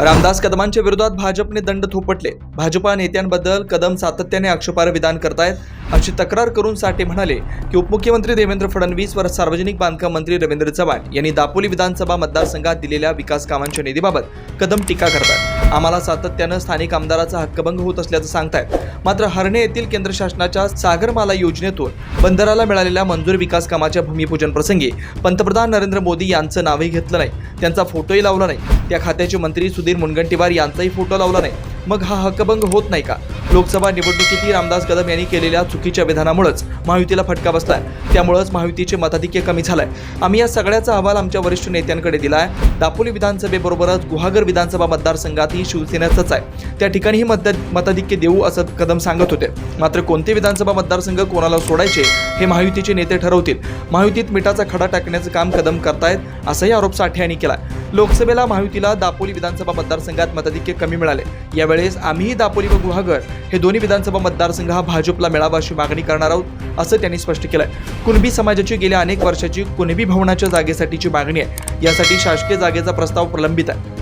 रामदास कदमांच्या विरोधात भाजपने दंड थोपटले. भाजपा नेत्यांबद्दल कदम सातत्याने आक्षेपार्ह विधान करतायत. अशी तक्रार करून साठे म्हणाले की उपमुख्यमंत्री देवेंद्र फडणवीस व सार्वजनिक बांधकाम मंत्री रवींद्र चव्हाण यांनी दापोली विधानसभा मतदारसंघात दिलेल्या विकास कामांच्या निधीबाबत कदम टीका करतात. आम्हाला सातत्यानं स्थानिक आमदाराचा हक्कभंग होत असल्याचं सांगतायत. मात्र हरणे येथील केंद्र शासनाच्या सागरमाला योजनेतून बंदराला मिळालेल्या मंजूर विकास कामाच्या भूमिपूजन प्रसंगी पंतप्रधान नरेंद्र मोदी यांचं नावही घेतलं नाही. त्यांचा फोटोही लावला नाही. त्या खात्याचे मंत्री सुधीर मुनगंटीवार यांचाही फोटो लावला नाही. मग हा हक्कभंग होत नाही का? लोकसभा निवडणुकीतही रामदास कदम यांनी केलेल्या चुकीच्या विधानामुळेच महायुतीला फटका बसलाय. त्यामुळेच महायुतीचे मताधिक्य कमी झालंय. आम्ही या सगळ्याचा अहवाल आमच्या वरिष्ठ नेत्यांकडे दिलाय. दापोली विधानसभेबरोबरच गुहागर विधानसभा मतदारसंघातही शिवसेनेचंच आहे. त्या ठिकाणीही मत मताधिक्य देऊ असं कदम सांगत होते. मात्र कोणते विधानसभा मतदारसंघ कोणाला सोडायचे हे महायुतीचे नेते ठरवतील. महायुतीत मिठाचा खडा टाकण्याचं काम कदम करतायत असाही आरोप साठे यांनी केला लोकसभेला महायुतीला दापोली विधानसभा मतदारसंघात मताधिक्य कमी मिळाले. यावेळेस आम्हीही दापोली व गुहागर हे दोन्ही विधानसभा मतदारसंघ हा भाजपला मिळावा अशी मागणी करणार आहोत असं त्यांनी स्पष्ट केलंय. कुणबी समाजाची गेल्या अनेक वर्षाची कुणबी भवनाच्या जागेसाठीची मागणी आहे. यासाठी शासकीय जागेचा प्रस्ताव प्रलंबित आहे.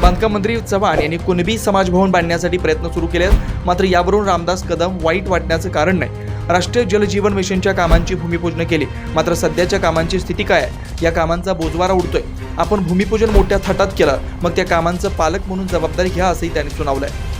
बांधकाम मंत्री चव्हाण यांनी कुणबी समाजभवन बांधण्यासाठी प्रयत्न सुरू केले आहेत मात्र यावरून रामदास कदम वाईट वाटण्याचं कारण नाही. राष्ट्रीय जलजीवन मिशनच्या कामांची भूमिपूजन केली मात्र सध्याच्या कामांची स्थिती काय आहे? या कामांचा बोजवारा उडतोय. आपण भूमिपूजन मोठ्या थटात केलं. मग त्या कामांचं पालक म्हणून जबाबदारी घ्या असंही त्यांनी आहे